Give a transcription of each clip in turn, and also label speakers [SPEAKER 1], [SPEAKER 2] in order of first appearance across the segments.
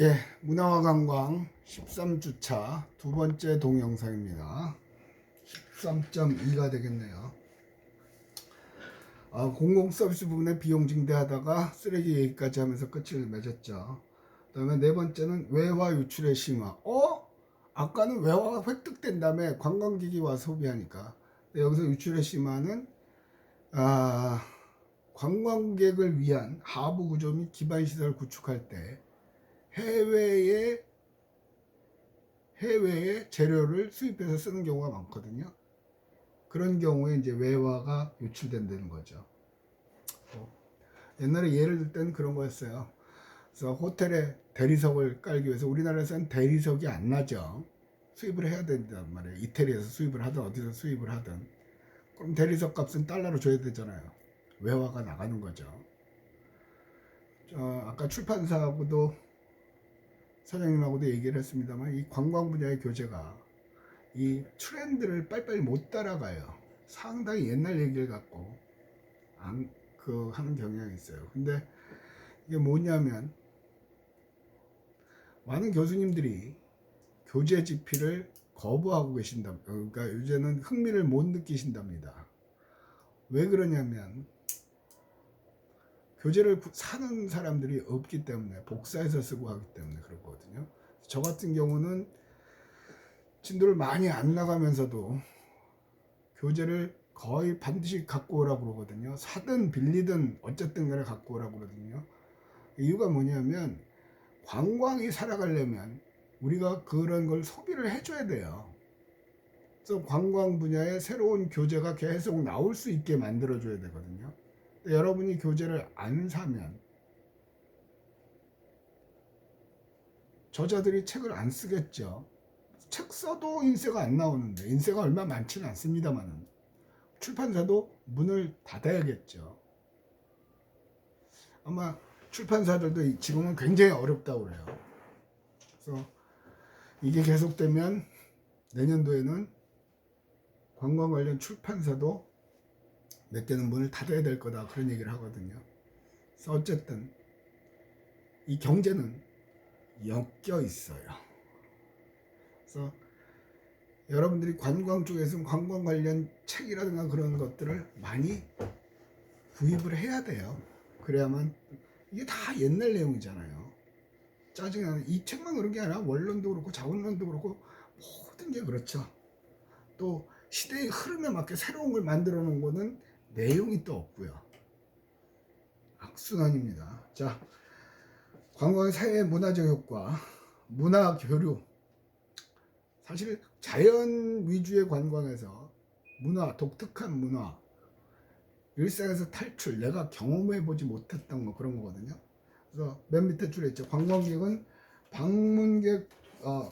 [SPEAKER 1] 예, 문화와 관광 13주차 두 번째 동영상입니다. 13.2가 되겠네요. 아, 공공 서비스 부분에 비용 증대하다가 쓰레기 얘기까지 하면서 끝을 맺었죠. 그 다음에 네 번째는 외화 유출의 심화. 어? 아까는 외화가 획득된 다음에 관광객이 와 소비하니까. 여기서 유출의 심화는 아, 관광객을 위한 하부 구조 및 기반 시설 구축할 때 해외에 해외에 재료를 수입해서 쓰는 경우가 많거든요. 그런 경우에 이제 외화가 유출된다는 거죠. 어, 옛날에 예를 들 때는 그런 거였어요. 그래서 호텔에 대리석을 깔기 위해서 우리나라에서는 대리석이 안 나죠. 수입을 해야 된단 말이에요. 이태리에서 수입을 하든 어디서 수입을 하든. 그럼 대리석 값은 달러로 줘야 되잖아요. 외화가 나가는 거죠. 어, 아까 출판사하고도 사장님하고도 얘기를 했습니다만 이 관광 분야의 교재가 이 트렌드를 빨리빨리 못 따라가요. 상당히 옛날 얘기를 갖고 안, 그 하는 경향이 있어요. 근데 이게 뭐냐면 많은 교수님들이 교재 집필을 거부하고 계신다. 그러니까 요새는 흥미를 못 느끼신답니다. 왜 그러냐면 교재를 구- 사는 사람들이 없기 때문에 복사해서 쓰고 하기 때문에 그렇거든요. 저 같은 경우는 진도를 많이 안 나가면서도 교재를 거의 반드시 갖고 오라고 그러거든요. 사든 빌리든 어쨌든 간에 갖고 오라고 그러거든요. 이유가 뭐냐면 관광이 살아가려면 우리가 그런 걸 소비를 해줘야 돼요. 그래서 관광 분야에 새로운 교재가 계속 나올 수 있게 만들어줘야 되거든요. 여러분이 교재를 안 사면 저자들이 책을 안 쓰겠죠. 책 써도 인쇄가 안 나오는데 인쇄가 얼마 많지는 않습니다만은 출판사도 문을 닫아야겠죠. 아마 출판사들도 지금은 굉장히 어렵다고 그래요. 그래서 이게 계속되면 내년도에는 관광 관련 출판사도 몇 개는 문을 닫아야 될 거다 그런 얘기를 하거든요. 그래서 어쨌든 이 경제는 엮여 있어요. 그래서 여러분들이 관광 쪽에서는 관광 관련 책이라든가 그런 것들을 많이 구입을 해야 돼요. 그래야만 이게 다 옛날 내용이잖아요. 짜증나는 이 책만 그런 게 아니라 원론도 그렇고 자원론도 그렇고 모든 게 그렇죠. 또 시대의 흐름에 맞게 새로운 걸 만들어 놓은 거는 내용이 또 없고요. 악순환입니다. 자, 관광의 사회 문화적 효과, 문화 교류. 사실 자연 위주의 관광에서 문화, 독특한 문화, 일상에서 탈출, 내가 경험해 보지 못했던 거 그런 거거든요. 그래서 맨 밑에 줄에 있죠. 관광객은 방문객, 어,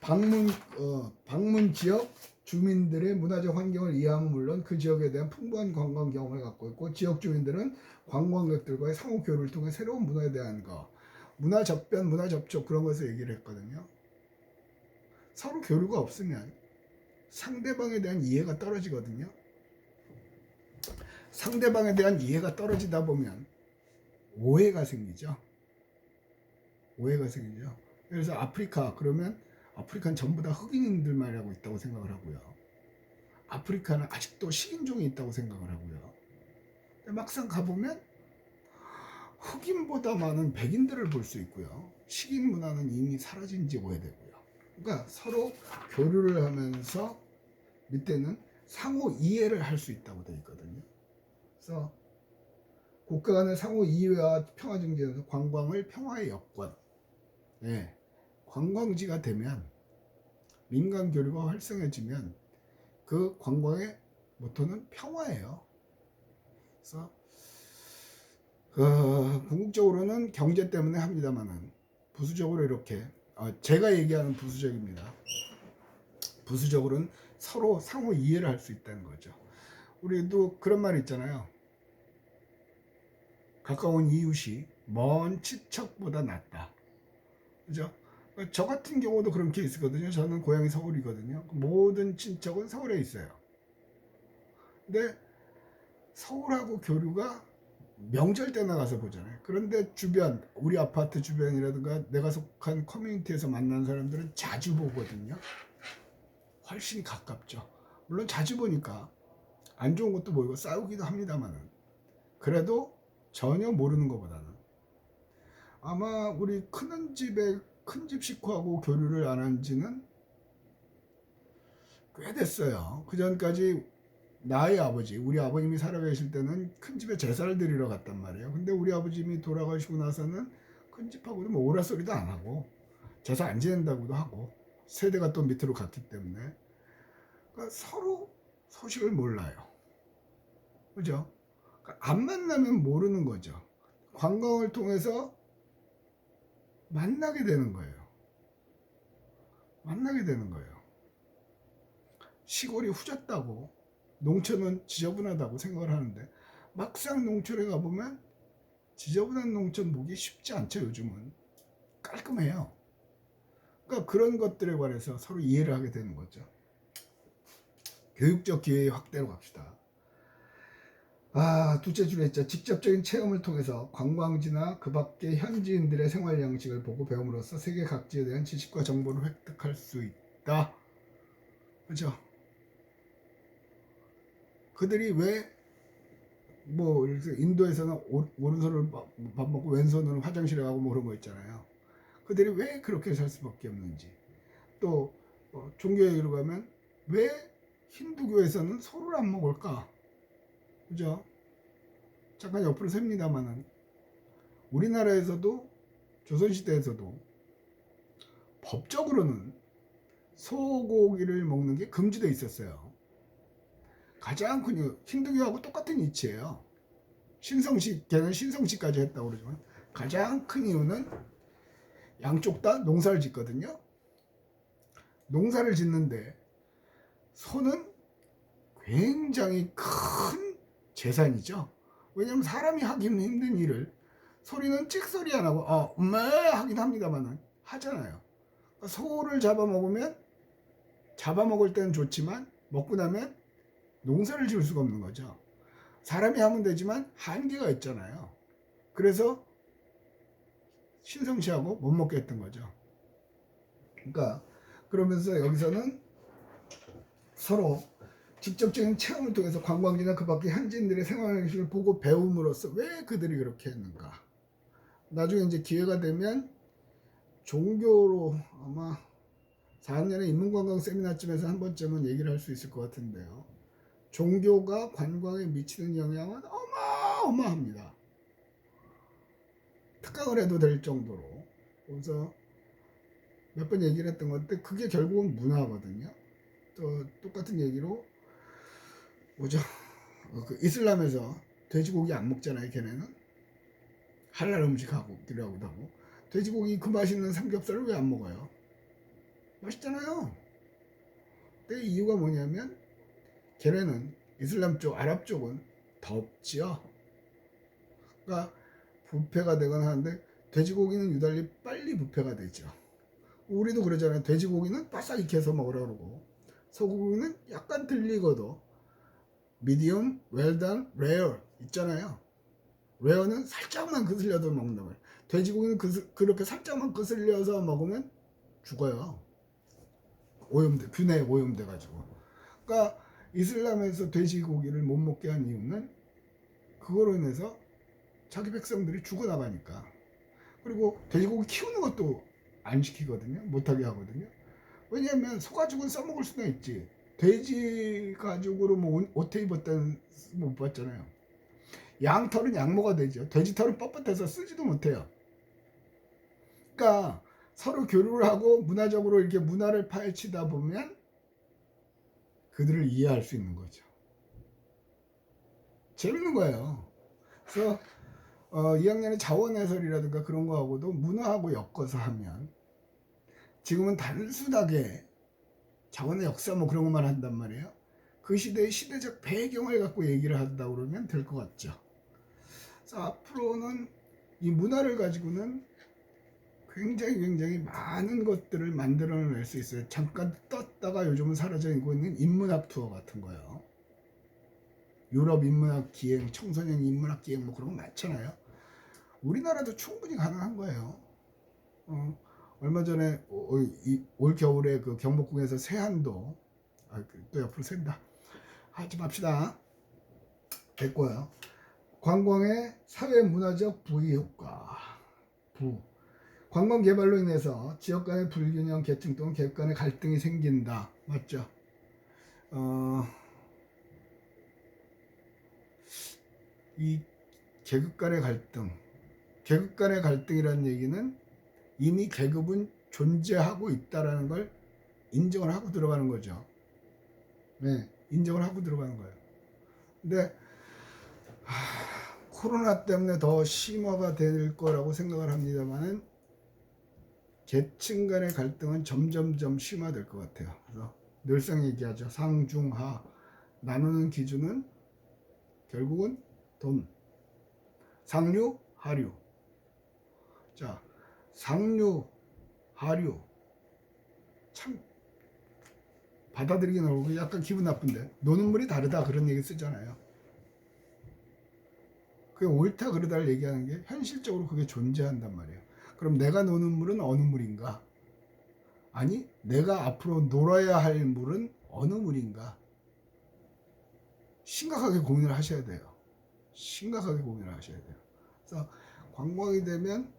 [SPEAKER 1] 방문, 어, 방문 지역 주민들의 문화적 환경을 이해하면 물론 그 지역에 대한 풍부한 관광 경험을 갖고 있고 지역 주민들은 관광객들과의 상호 교류를 통해 새로운 문화에 대한 거 문화 접변, 문화 접촉 그런 것을 얘기를 했거든요. 서로 교류가 없으면 상대방에 대한 이해가 떨어지거든요. 상대방에 대한 이해가 떨어지다 보면 오해가 생기죠. 오해가 생기죠. 그래서 아프리카 그러면 아프리카는 전부 다 흑인들만 하고 있다고 생각을 하고요. 아프리카는 아직도 식인종이 있다고 생각을 하고요. 막상 가보면 흑인보다 많은 백인들을 볼 수 있고요. 식인 문화는 이미 사라진 지 오래되고요. 그러니까 서로 교류를 하면서 밑에는 상호 이해를 할 수 있다고 되어 있거든요. 그래서 국가 간의 상호 이해와 평화 증진에서 관광을 평화의 여건. 예. 관광지가 되면 민간 교류가 활성해지면 그 관광의 모토는 평화예요. 그래서 어, 궁극적으로는 경제 때문에 합니다만은 부수적으로 이렇게 어, 제가 얘기하는 부수적입니다. 부수적으로는 서로 상호 이해를 할 수 있다는 거죠. 우리도 그런 말 있잖아요. 가까운 이웃이 먼 친척보다 낫다. 그죠? 저 같은 경우도 그런 케이스거든요. 저는 고향이 서울이거든요. 모든 친척은 서울에 있어요. 근데 서울하고 교류가 명절 때 나가서 보잖아요. 그런데 주변 우리 아파트 주변이라든가 내가 속한 커뮤니티에서 만난 사람들은 자주 보거든요. 훨씬 가깝죠. 물론 자주 보니까 안 좋은 것도 보이고 싸우기도 합니다만은 그래도 전혀 모르는 것보다는 아마 우리 큰 집에 큰 집 식구하고 교류를 안 한 지는 꽤 됐어요. 그 전까지 나의 아버지, 우리 아버님이 살아계실 때는 큰 집에 제사를 드리러 갔단 말이에요. 근데 우리 아버님이 돌아가시고 나서는 큰 집하고도 뭐 오라 소리도 안 하고 제사 안 지낸다고도 하고 세대가 또 밑으로 갔기 때문에 그러니까 서로 소식을 몰라요. 그죠? 그러니까 안 만나면 모르는 거죠. 관광을 통해서 만나게 되는 거예요. 만나게 되는 거예요. 시골이 후졌다고 농촌은 지저분하다고 생각을 하는데 막상 농촌에 가보면 지저분한 농촌 보기 쉽지 않죠 요즘은 깔끔해요 그러니까 그런 것들에 관해서 서로 이해를 하게 되는 거죠 교육적 기회의 확대로 갑시다 아 둘째 줄에 있죠 직접적인 체험을 통해서 관광지나 그 밖의 현지인들의 생활 양식을 보고 배움으로써 세계 각지에 대한 지식과 정보를 획득할 수 있다 그죠 그들이 왜 뭐 인도에서는 오- 오른손을 밥, 밥 먹고 왼손으로 화장실에 가고 뭐 그런 거 있잖아요. 그들이 왜 그렇게 살 수밖에 없는지 또 어, 종교 얘기로 가면 왜 힌두교에서는 소를 안 먹을까? 그죠? 잠깐 옆으로 셉니다만은 우리나라에서도 조선시대에서도 법적으로는 소고기를 먹는 게 금지돼 있었어요. 가장 큰 이유, 힌두교하고 똑같은 이치예요. 신성시, 걔는 신성시까지 했다고 그러지만 가장 큰 이유는 양쪽 다 농사를 짓거든요. 농사를 짓는데 소는 굉장히 큰 재산이죠. 왜냐면 사람이 하기 힘든 일을 소리는 찍소리 안 하고 어, 엄마 하긴 합니다만은 하잖아요. 그러니까 소를 잡아먹으면 잡아먹을 때는 좋지만 먹고 나면 농사를 지을 수가 없는 거죠. 사람이 하면 되지만 한계가 있잖아요. 그래서 신성시하고 못 먹게 했던 거죠. 그러니까 그러면서 여기서는 서로 직접적인 체험을 통해서 관광지나 그 밖의 현지인들의 생활 방식을 보고 배움으로써 왜 그들이 그렇게 했는가. 나중에 이제 기회가 되면 종교로 아마 4학년에 인문관광 세미나쯤에서 한 번쯤은 얘기를 할 수 있을 것 같은데요. 종교가 관광에 미치는 영향은 어마어마합니다. 특강을 해도 될 정도로. 그래서 몇 번 얘기를 했던 건데 그게 결국은 문화거든요. 또 똑같은 얘기로 뭐죠? 어, 그 이슬람에서 돼지고기 안 먹잖아요. 걔네는 할랄 음식하고 기라고도 하고 돼지고기 그 맛있는 삼겹살을 왜 안 먹어요? 맛있잖아요. 근데 이유가 뭐냐면 걔네는 이슬람 쪽, 아랍 쪽은 덥지요. 그러니까 부패가 되거나 하는데 돼지고기는 유달리 빨리 부패가 되죠. 우리도 그러잖아요. 돼지고기는 바싹 익혀서 먹으라 그러고 소고기는 약간 들리고도 미디엄, 웰단, 레어 있잖아요. 레어는 살짝만 거슬려도 먹는단 말이에요. 돼지고기는 그, 그렇게 살짝만 거슬려서 먹으면 죽어요. 오염돼, 균에 오염돼 가지고. 그러니까 이슬람에서 돼지고기를 못 먹게 한 이유는 그거로 인해서 자기 백성들이 죽어나가니까. 그리고 돼지고기 키우는 것도 안 시키거든요. 못하게 하거든요. 왜냐하면 소가죽은 써먹을 수는 있지. 돼지 가죽으로 뭐 옷- 옷 입었다는 못 봤잖아요. 양 털은 양모가 되죠. 돼지 털은 뻣뻣해서 쓰지도 못해요. 그러니까 서로 교류를 하고 문화적으로 이렇게 문화를 파헤치다 보면 그들을 이해할 수 있는 거죠. 재밌는 거예요. 그래서 어, 2학년의 자원 해설이라든가 그런 거하고도 문화하고 엮어서 하면 지금은 단순하게 자원의 역사 뭐 그런 것만 한단 말이에요. 그 시대의 시대적 배경을 갖고 얘기를 한다 그러면 될 것 같죠. 그래서 앞으로는 이 문화를 가지고는 굉장히 굉장히 많은 것들을 만들어낼 수 있어요. 잠깐 떴다가 요즘은 사라져 있는 인문학 투어 같은 거요. 유럽 인문학 기행, 청소년 인문학 기행 뭐 그런 거 많잖아요. 우리나라도 충분히 가능한 거예요. 어, 얼마 전에 어, 이- 올 겨울에 그 경복궁에서 세한도 아, 그또 옆으로 샌다. 하지 맙시다. 됐고요. 관광의 사회 문화적 부의 효과. 부. 관광 개발로 인해서 지역 간의 불균형, 계층 또는 계급 간의 갈등이 생긴다. 맞죠? 어, 이 계급 간의 갈등, 계급 간의 갈등이라는 얘기는 이미 계급은 존재하고 있다라는 걸 인정을 하고 들어가는 거죠. 네, 인정을 하고 들어가는 거예요. 근데 하, 코로나 때문에 더 심화가 될 거라고 생각을 합니다만은 계층 간의 갈등은 점점점 심화될 것 같아요. 그래서 늘상 얘기하죠. 상중하 나누는 기준은 결국은 돈. 상류, 하류. 자, 상류, 하류. 참 받아들이긴 어려고 약간 기분 나쁜데 노는 물이 다르다 그런 얘기 쓰잖아요. 그게 옳다 그러다를 얘기하는 게 현실적으로 그게 존재한단 말이에요. 그럼 내가 노는 물은 어느 물인가? 아니, 내가 앞으로 놀아야 할 물은 어느 물인가? 심각하게 고민을 하셔야 돼요. 심각하게 고민을 하셔야 돼요. 그래서 관광이 되면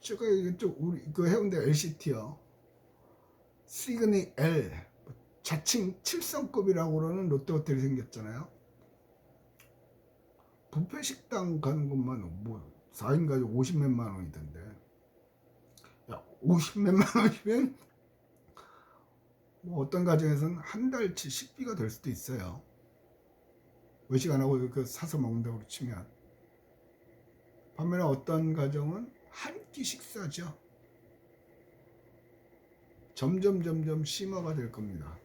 [SPEAKER 1] 제가 이쪽 우리 그 해운대 LCT요. 시그니 L 자칭 7성급이라고 그러는 롯데호텔이 생겼잖아요. 뷔페 식당 가는 것만 뭐 4인 가족 50 몇만 원이던데. 야, 50 몇만 원이면 뭐 어떤 가정에서는 한 달치 식비가 될 수도 있어요. 외식 안 하고 그 사서 먹는다고 치면. 반면에 어떤 가정은 한 끼 식사죠. 점점 점점 심화가 될 겁니다.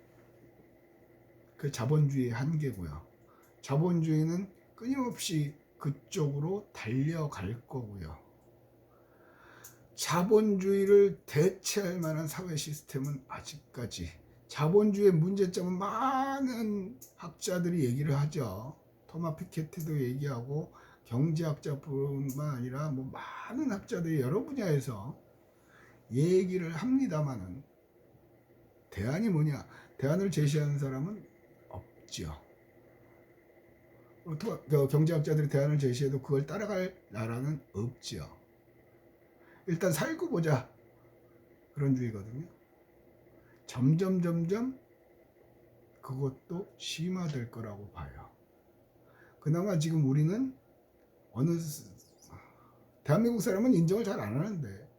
[SPEAKER 1] 그 자본주의의 한계고요. 자본주의는 끊임없이 그쪽으로 달려갈 거고요. 자본주의를 대체할 만한 사회 시스템은 아직까지 자본주의의 문제점은 많은 학자들이 얘기를 하죠. 토마 피케티도 얘기하고 경제학자뿐만 아니라 뭐 많은 학자들이 여러 분야에서 얘기를 합니다만은 대안이 뭐냐? 대안을 제시하는 사람은 없죠. 토- 그 경제학자들이 대안을 제시해도 그걸 따라갈 나라는 없죠. 일단 살고 보자 그런 주의거든요. 점점 점점 그것도 심화될 거라고 봐요. 그나마 지금 우리는 어느 스- 대한민국 사람은 인정을 잘 안 하는데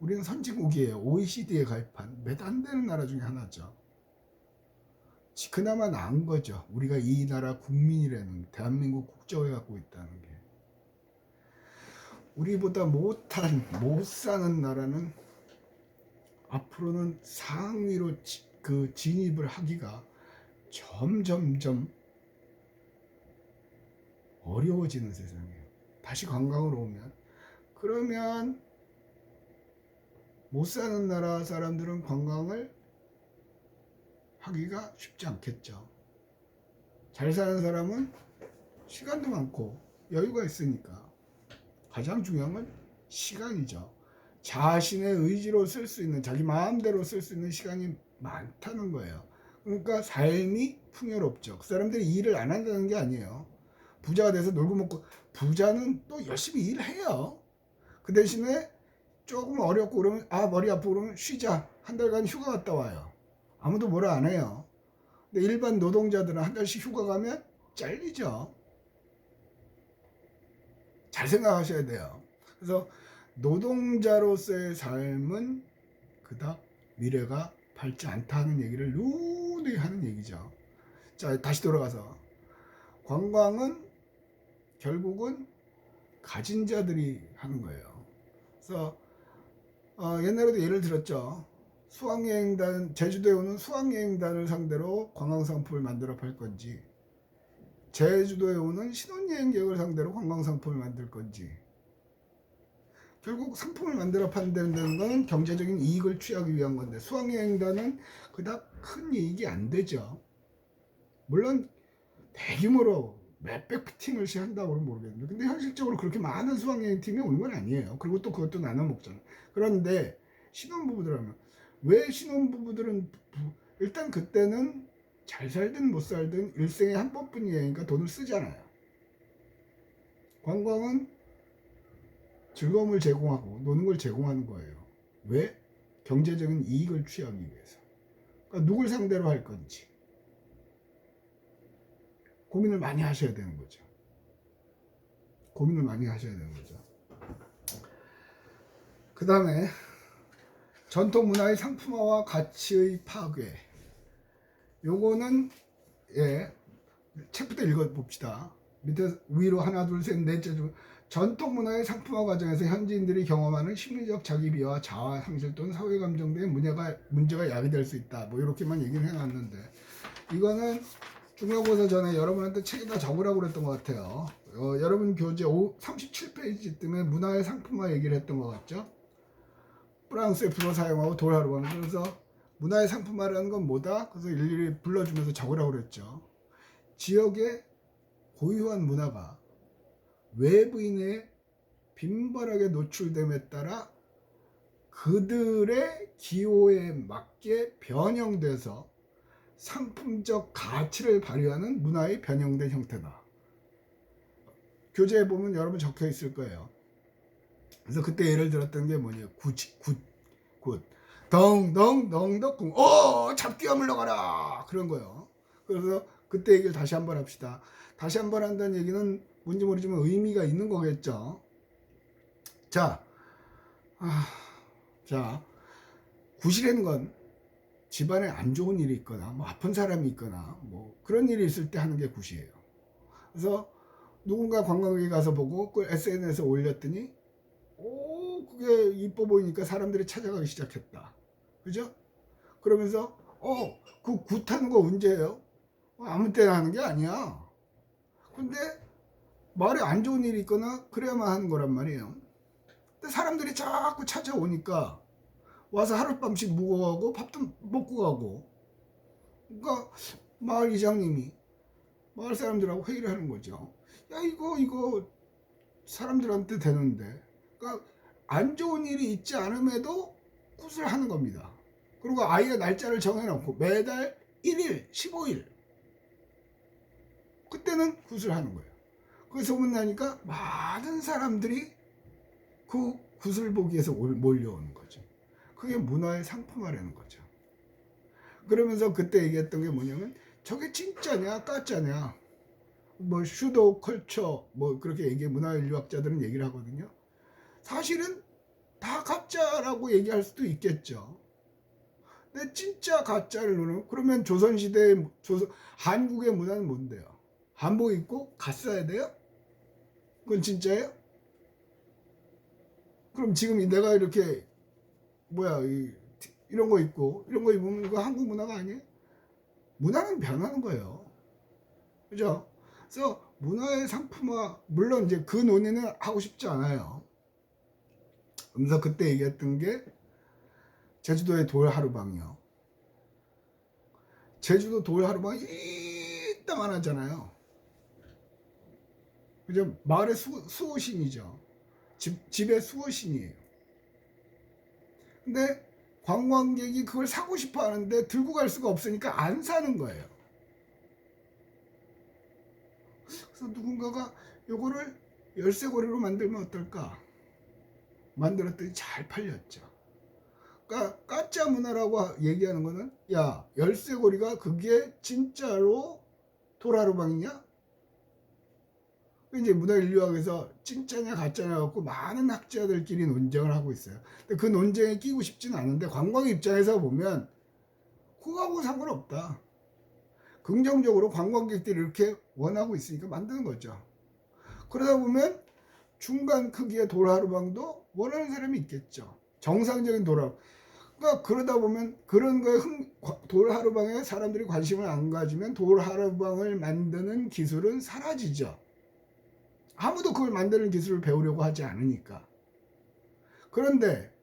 [SPEAKER 1] 우리는 선진국이에요. OECD에 가입한 몇 안 되는 나라 중에 하나죠. 지- 그나마 나은 거죠. 우리가 이 나라 국민이라는 대한민국 국적을 갖고 있다는 게. 우리보다 못한 못 사는 나라는 앞으로는 상위로 지- 그 진입을 하기가 점점점 어려워지는 세상이에요. 다시 관광으로 오면 그러면 못 사는 나라 사람들은 관광을 하기가 쉽지 않겠죠. 잘 사는 사람은 시간도 많고 여유가 있으니까 가장 중요한 건 시간이죠. 자신의 의지로 쓸 수 있는 자기 마음대로 쓸 수 있는 시간이 많다는 거예요. 그러니까 삶이 풍요롭죠. 그 사람들이 일을 안 한다는 게 아니에요. 부자가 돼서 놀고 먹고 부자는 또 열심히 일해요. 그 대신에 조금 어렵고 그러면 아 머리 아프고 그러면 쉬자 한 달간 휴가 갔다 와요. 아무도 뭐라 안 해요. 근데 일반 노동자들은 한 달씩 휴가 가면 잘리죠. 잘 생각하셔야 돼요. 그래서 노동자로서의 삶은 그닥 미래가 밝지 않다는 얘기를 누누이 하는 얘기죠. 자, 다시 돌아가서 관광은 결국은 가진 자들이 하는 거예요. 그래서 어, 옛날에도 예를 들었죠. 수학여행단 제주도에 오는 수학여행단을 상대로 관광상품을 만들어 팔 건지 제주도에 오는 신혼여행객을 상대로 관광상품을 만들 건지 결국 상품을 만들어 판다는 건 경제적인 이익을 취하기 위한 건데 수학여행단은 그닥 큰 이익이 안 되죠. 물론 대규모로 몇백 팀을 한다고 는 모르겠는데 근데 현실적으로 그렇게 많은 수학여행 팀이 오는 건 아니에요. 그리고 또 그것도 나눠 먹잖아. 그런데 신혼부부들 하면 왜 신혼부부들은 부- 일단 그때는 잘 살든 못 살든 일생에 한 번뿐이니까 돈을 쓰잖아요. 관광은 즐거움을 제공하고 노는 걸 제공하는 거예요. 왜? 경제적인 이익을 취하기 위해서. 그러니까 누굴 상대로 할 건지 고민을 많이 하셔야 되는 거죠. 고민을 많이 하셔야 되는 거죠. 그 다음에 전통 문화의 상품화와 가치의 파괴. 요거는 예 책부터 읽어봅시다. 밑에 위로 하나 둘 셋 넷째 중 전통 문화의 상품화 과정에서 현지인들이 경험하는 심리적 자기비하, 자아 상실 또는 사회 감정 등 문제가 문제가 야기될 수 있다. 뭐 이렇게만 얘기를 해놨는데 이거는 중간고사 전에 여러분한테 책에다 적으라고 그랬던 것 같아요. 어, 여러분 교재 5, 37페이지 때문에 문화의 상품화 얘기를 했던 것 같죠? 프랑스의 불어 사용하고 돌하루방 그래서 문화의 상품화라는 건 뭐다? 그래서 일일이 불러주면서 적으라고 그랬죠. 지역의 고유한 문화가 외부인의 빈번하게 노출됨에 따라 그들의 기호에 맞게 변형돼서 상품적 가치를 발휘하는 문화의 변형된 형태다. 교재에 보면 여러분 적혀 있을 거예요. 그래서 그때 예를 들었던 게 뭐냐, 굿, 굿, 굿, 덩덩 덩덕궁, 어 잡기가 물러가라 그런 거요. 그래서 그때 얘기를 다시 한번 합시다. 다시 한번 한다는 얘기는 뭔지 모르지만 의미가 있는 거겠죠. 자, 아, 자, 구실하는 건 집안에 안 좋은 일이 있거나 뭐 아픈 사람이 있거나 뭐 그런 일이 있을 때 하는 게 굿이에요. 그래서 누군가 관광객이 가서 보고 그 SNS에 올렸더니 오 그게 이뻐 보이니까 사람들이 찾아가기 시작했다. 그죠? 그러면서 어그 굿하는 거 언제예요? 어, 아무 때나 하는 게 아니야. 근데 말에 안 좋은 일이 있거나 그래야만 하는 거란 말이에요. 근데 사람들이 자꾸 찾아오니까 와서 하룻밤씩 묵어가고 밥도 먹고 가고 그러니까 마을 이장님이 마을 사람들하고 회의를 하는 거죠. 야 이거 이거 사람들한테 되는데 그러니까 안 좋은 일이 있지 않음에도 굿을 하는 겁니다. 그리고 아예 날짜를 정해놓고 매달 1일, 15일 그때는 굿을 하는 거예요. 그 소문나니까 많은 사람들이 그 굿을 보기 위해서 올- 몰려오는 거죠. 그게 문화의 상품화라는 거죠. 그러면서 그때 얘기했던 게 뭐냐면 저게 진짜냐 가짜냐 뭐 슈도 컬처 뭐 그렇게 얘기 문화 인류학자들은 얘기를 하거든요. 사실은 다 가짜라고 얘기할 수도 있겠죠. 근데 진짜 가짜를 노는 그러면 조선 시대 조선 한국의 문화는 뭔데요? 한복 입고 갓 써야 돼요? 그건 진짜예요? 그럼 지금 이 내가 이렇게 뭐야 이, 이런 거 입고 이런 거 입으면 이거 한국 문화가 아니에요? 문화는 변하는 거예요. 그죠? 그래서 문화의 상품화 물론 이제 그 논의는 하고 싶지 않아요. 그래서 그때 얘기했던 게 제주도의 돌 하루방이요. 제주도 돌 하루방 이따만 하잖아요. 그죠? 마을의 수, 수호신이죠. 집, 집의 수호신이에요. 근데 관광객이 그걸 사고 싶어 하는데 들고 갈 수가 없으니까 안 사는 거예요. 그래서 누군가가 요거를 열쇠고리로 만들면 어떨까? 만들었더니 잘 팔렸죠. 그러니까 가짜 문화라고 얘기하는 거는 야 열쇠고리가 그게 진짜로 도라루방이냐? 이제 문화인류학에서 진짜냐 가짜냐 갖고 많은 학자들끼리 논쟁을 하고 있어요. 근데 그 논쟁에 끼고 싶지는 않은데 관광 입장에서 보면 그거하고 상관없다. 긍정적으로 관광객들이 이렇게 원하고 있으니까 만드는 거죠. 그러다 보면 중간 크기의 도라루방도 원하는 사람이 있겠죠. 정상적인 도라. 그러니까 그러다 보면 그런 거에 흥, 돌하루방에 사람들이 관심을 안 가지면 돌하루방을 만드는 기술은 사라지죠. 아무도 그걸 만드는 기술을 배우려고 하지 않으니까. 그런데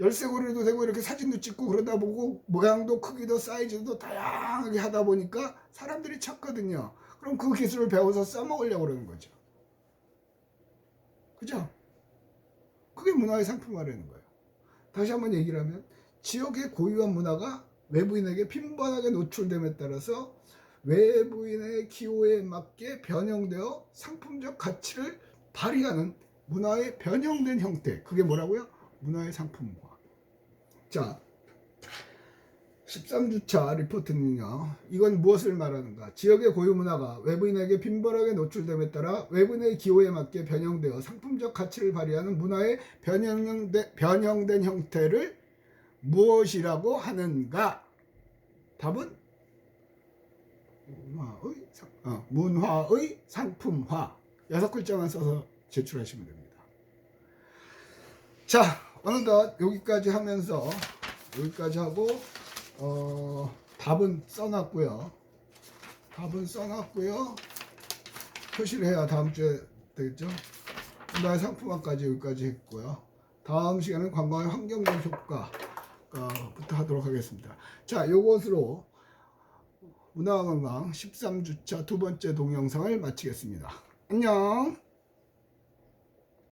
[SPEAKER 1] 열쇠고리도 되고 이렇게 사진도 찍고 그러다 보고 모양도 크기도 사이즈도 다양하게 하다 보니까 사람들이 찾거든요. 그럼 그 기술을 배워서 써먹으려고 그러는 거죠. 그죠? 그게 문화의 상품화라는 거예요. 다시 한번 얘기를 하면 지역의 고유한 문화가 외부인에게 빈번하게 노출됨에 따라서 외부인의 기호에 맞게 변형되어 상품적 가치를 발휘하는 문화의 변형된 형태. 그게 뭐라고요? 문화의 상품화. 자, 13주차 리포트는요. 이건 무엇을 말하는가? 지역의 고유 문화가 외부인에게 빈번하게 노출됨에 따라 외부인의 기호에 맞게 변형되어 상품적 가치를 발휘하는 문화의 변형된, 변형된 형태를 무엇이라고 하는가? 답은 문화의, 상, 어, 문화의 상품화. 여섯 글자만 써서 제출하시면 됩니다. 자, 어느덧 여기까지 하면서 여기까지 하고 어, 답은 써놨고요. 답은 써놨고요. 표시를 해야 다음 주에 되겠죠. 문화의 상품화까지 여기까지 했고요. 다음 시간은 관광의 환경적 효과부터 하도록 하겠습니다. 자, 요것으로 문화관광 13주차 두 번째 동영상을 마치겠습니다. 안녕!